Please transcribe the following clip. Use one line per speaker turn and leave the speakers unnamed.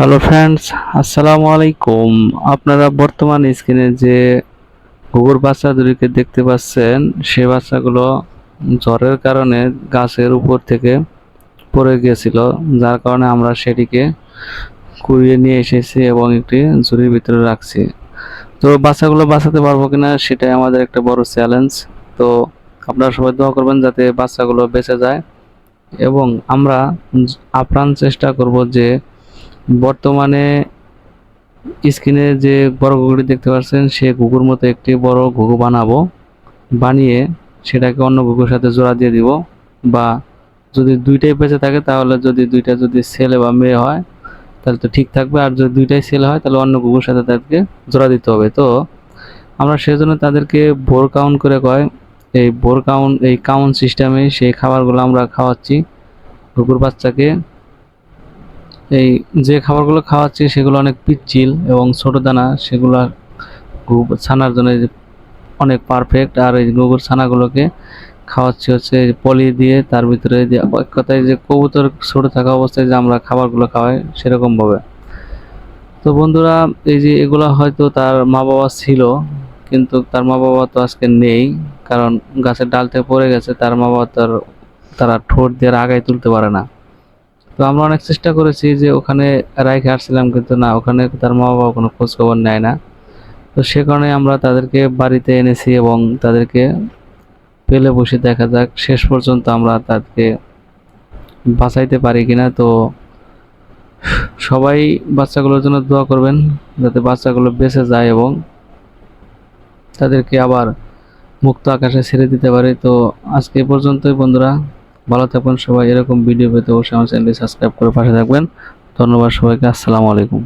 Hello friends আসসালামু আলাইকুম আপনারা বর্তমান স্ক্রিনে যে ঘুঘুর বাচ্চাদেরকে দেখতে পাচ্ছেন সে বাচ্চাগুলো জ্বরের কারণে গাছের উপর থেকে পড়ে গিয়েছিল যার কারণে আমরা সেটিকে কুড়িয়ে নিয়ে এসেছি এবং একটি ঝুড়ির ভিতরে রাখছি। তো বাচ্চাগুলো বাঁচাতে পারব কিনা সেটাই আমাদের একটা বড় চ্যালেঞ্জ তো আপনারা সবাই দোয়া করবেন যাতে বাচ্চাগুলো বেঁচে যায়। এবং আমরা আপ্রাণ চেষ্টা করব যে বর্তমানে স্ক্রিনে যে বড় ঘুঘুটি দেখতে পাচ্ছেন, সে ঘুঘুর মতো একটি বড় ঘুঘু বানাবো। বানিয়ে সেটাকে অন্য ঘুঘুর সাথে জোড়া দিয়ে দিব। বা যদি দুইটাই বেঁচে থাকে, তাহলে যদি দুইটা যদি ছেলে বা মেয়ে হয়, তাহলে তো ঠিক থাকবে। আর যদি দুইটাই ছেলে হয়, তাহলে অন্য ঘুঘুর সাথে তাদেরকে জোড়া দিতে হবে। তো আমরা সেজন্য তাদেরকে ভোর কাউন্ট করে কয়, এই ভোর কাউন্ট, এই কাউন্ট সিস্টেমে সেই খাবারগুলো আমরা খাওয়াচ্ছি। ঘুঘুর বাচ্চাকে এই যে খাবারগুলো খাওয়াচ্ছি সেগুলো অনেক পিচ্ছিল এবং ছোট দানা, সেগুলো ছানার জন্য অনেক পারফেক্ট আর এই গোবর ছানাগুলোকে খাওয়াচ্ছি হচ্ছে পলি দিয়ে, তার ভিতরে যে এক কথায় যে কবুতর ছোট থাকা অবস্থায় যে আমরা খাবারগুলো খাওয়াই সেরকমভাবে তো বন্ধুরা, এই যে এগুলো হয়তো তার মা বাবা ছিল, কিন্তু তার মা বাবা তো আজকে নেই, কারণ গাছের ডাল থেকে পড়ে গেছে, তার মা বাবা তার তারা ঠোঁট দিয়ে আগায় তুলতে পারে না। তো আমরা অনেক চেষ্টা করেছি যে ওখানে রাইখে আসছিলাম, কিন্তু না, ওখানে তার মা বাবা কোনো খোঁজ খবর নেয় না। তো সে কারণে আমরা তাদেরকে বাড়িতে এনেছি এবং তাদেরকে পেলে বসে দেখা যাক, শেষ পর্যন্ত আমরা তাদেরকে বাঁচাইতে পারি কিনা। তো সবাই বাচ্চাগুলোর জন্য দোয়া করবেন, যাতে বাচ্চাগুলো বেঁচে যায় এবং তাদেরকে আবার মুক্ত আকাশে ছেড়ে দিতে পারে। তো আজকে পর্যন্তই বন্ধুরা। ভালো থাকবেন সবাই, এরকম ভিডিও পেতে অবশ্যই আমার চ্যানেলটি সাবস্ক্রাইব করে পাশে থাকবেন। ধন্যবাদ সবাইকে, আসসালামু আলাইকুম।